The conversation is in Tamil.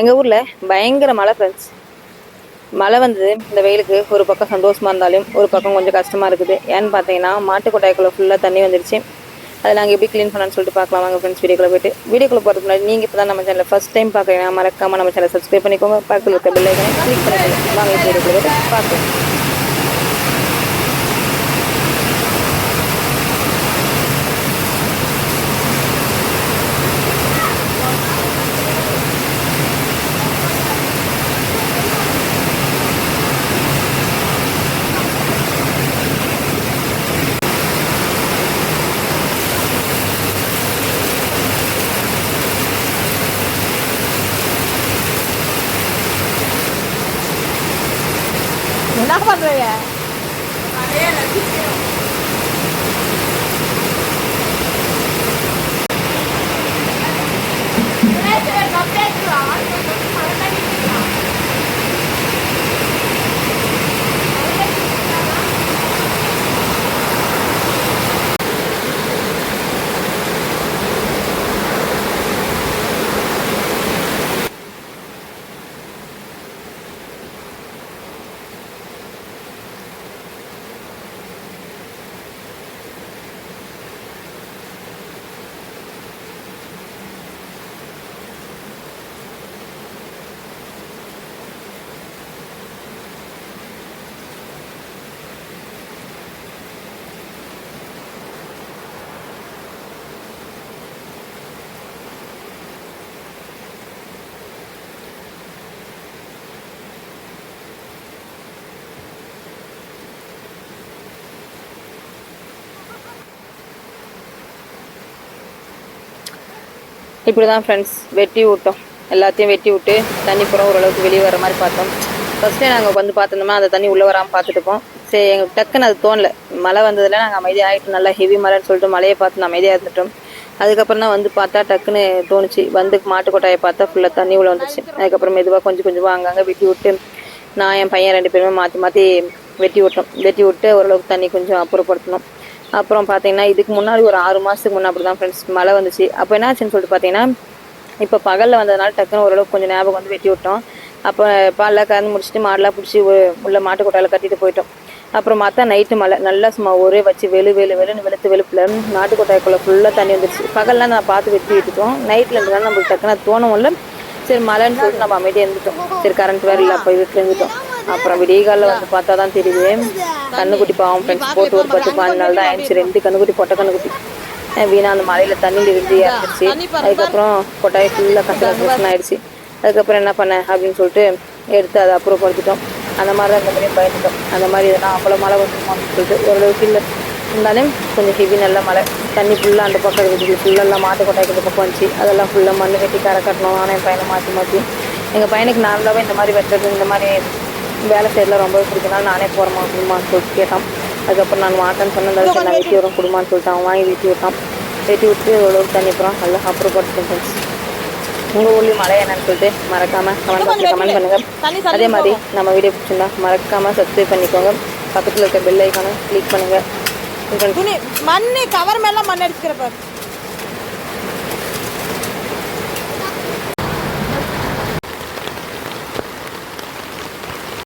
எங்கள் ஊரில் பயங்கர மழை ஃப்ரெண்ட்ஸ் மழை வந்தது இந்த வெயிலுக்கு ஒரு பக்கம் சந்தோஷமாக இருந்தாலும் ஒரு பக்கம் கொஞ்சம் கஷ்டமாக இருக்குது. ஏன்னு பார்த்தீங்கன்னா மாட்டு கொட்டாய்க்குள்ளே ஃபுல்லாக தண்ணி வந்துருச்சு. அதை நாங்கள் எப்படி க்ளீன் பண்ணலாம்னு சொல்லிட்டு பார்க்கலாம். வாங்க ஃப்ரெண்ட்ஸ் வீடியோக்குள்ளே போய்ட்டு. வீடியோக்குள்ள போகிறதுக்கு முன்னாடி நீங்கள் இப்போ தான் நம்ம சேனல் ஃபஸ்ட் டைம் பார்க்குறீங்கன்னா மறக்காமல் நம்ம சேனல் சப்ஸ்கிரைப் பண்ணிக்கோங்க. பக்கத்தில் இருக்க பெல் ஐக்கனை கிளிக் பண்ணிக்கோங்க. வாங்க வீடியோக்குள்ளே பார்க்கலாம். என்ன பண்றீங்க இப்படி தான் ஃப்ரெண்ட்ஸ் வெட்டி விட்டோம். எல்லாத்தையும் வெட்டி விட்டு தண்ணி பூரா ஓரளவுக்கு வெளியே வர மாதிரி பார்த்தோம். ஃபஸ்ட்டே நாங்கள் வந்து பார்த்துருந்தோம்னா அந்த தண்ணி உள்ளே வராமல் பார்த்துட்டுப்போம் சரி எங்களுக்கு டக்குன்னு அது தோணல. மழை வந்ததில் நாங்கள் அமைதியாக ஆகிட்டு நல்லா ஹெவி மழைன்னு சொல்லிட்டு மழையை பார்த்து அமைதியாக இருந்துட்டோம். அதுக்கப்புறம் தான் வந்து பார்த்தா டக்குன்னு தோணுச்சு. வந்து மாட்டு கொட்டாயை பார்த்தா ஃபுல்லாக தண்ணி உள்ள வந்துச்சு. அதுக்கப்புறம் மெதுவாக கொஞ்சம் கொஞ்சமாக அங்கங்கே வெட்டி விட்டு நான் என் பையன் ரெண்டு பேருமே மாற்றி மாற்றி வெட்டி விட்டோம். வெட்டி விட்டு ஓரளவுக்கு தண்ணி கொஞ்சம் அப்புறப்படுத்தணும் அப்புறம் பார்த்தீங்கன்னா இதுக்கு முன்னாடி ஒரு ஆறு மாதத்துக்கு முன்னாடி அப்படி தான் ஃப்ரெண்ட்ஸ் மழை வந்துச்சு. அப்போ என்ன ஆச்சுன்னு சொல்லிட்டு பார்த்தீங்கன்னா இப்போ பகலில் வந்ததுனால டக்குன்னு ஓரளவுக்கு கொஞ்சம் ஞாபகம் வந்து வெட்டி விட்டோம். அப்போ பால்லாம் கறந்து முடிச்சுட்டு மாடெலாம் பிடிச்சி உள்ள மாட்டு கொட்டாயில் கட்டிட்டு போயிட்டோம். அப்புறம் பார்த்தா நைட்டு மழை. நல்லா சும்மா ஒரே வச்சு வெளு வெளு வெளுன்னு வெளுத்து வெளுப்பில் நாட்டு கொட்டாய்க்குள்ளே ஃபுல்லாக தண்ணி வந்துருச்சு. பகல்லாம் நான் பார்த்து வெட்டி விட்டுட்டோம். நைட்டில் இருந்ததுனால நம்மளுக்கு டக்குன்னு அது இல்லை. சரி மழைன்னு சொல்லிட்டு நம்ம அமைதியாக இருந்துட்டோம். சரி கரண்ட் வேறு இல்லை அப்போ வீட்டில் இருந்துட்டோம் அப்புறம் விடிய காலில் வந்து பார்த்தா தான் தெரியுது. கண்ணுக்குட்டி பாவம் ஃப்ரெண்ட்ஸ் போட்டு ஒரு பத்து பாஞ்சு நாள் தான் ஆயிடுச்சு. ரெண்டு கண்ணுக்குட்டி பொட்டை கண்ணுக்குட்டி. வீணா அந்த மலையில் தண்ணியில் இருந்து இறந்துருச்சு. அதுக்கப்புறம் கொட்டாய் ஃபுல்லாக கசன்னு ஆயிடுச்சு. அதுக்கப்புறம் என்ன பண்ணேன் அப்படின்னு சொல்லிட்டு எடுத்து அதை அப்புறப்படுத்திட்டோம் அந்த மாதிரி தான் இந்த மாதிரியும் பயந்துட்டோம். அந்த மாதிரி இதெல்லாம் அவ்வளோ மழை வந்துருமான்னு சொல்லிட்டு ஓரளவுக்கு இல்லை. இருந்தாலும் கொஞ்சம் ஹெவி நல்ல மழை. தண்ணி ஃபுல்லாக அந்த பக்கம் இருக்குது. ஃபுல்லாக மாட்டு கொட்டாய்க்கு பக்கம் வந்துச்சு. அதெல்லாம் ஃபுல்லாக மண் கட்டி கரை கட்டணும். நானும் என் பையனை மாற்றி மாற்றி எங்கள் பையனுக்கு நார்மலாகவே இந்த மாதிரி வெட்டுறது இந்த மாதிரி வேலை செய்யறதுலாம் ரொம்பவே பிடிக்கனால நானே போகிறமா குடும்பமான்னு சொல்லிட்டு கேட்டான். அதுக்கப்புறம் நான் மாட்டேன்னு சொன்னேன் நான் வெட்டி வரும் குடும்பமான்னு சொல்லிட்டு அவன் வாங்கி வெட்டி விட்டான். வெட்டி விட்டு ஓரளவுக்கு தண்ணி அப்புறம் நல்லா அப்புறப்படுத்திட்டேன் ஃப்ரெண்ட்ஸ் உங்கள் ஊர்லேயும் மழை என்னன்னு சொல்லிட்டு மறக்காமல் கமெண்ட் பாக்ஸில் கமெண்ட் பண்ணுங்கள் அதே மாதிரி நம்ம வீடியோ பிடிச்சிருந்தா மறக்காமல் சப்ஸ்கிரைப் பண்ணிக்கோங்க. பக்கத்தில் இருக்க பெல் ஐக்கானை கிளிக் பண்ணுங்கள் மண்ணு கவர் மேல மண் எடுத்துக்கிற பாரு.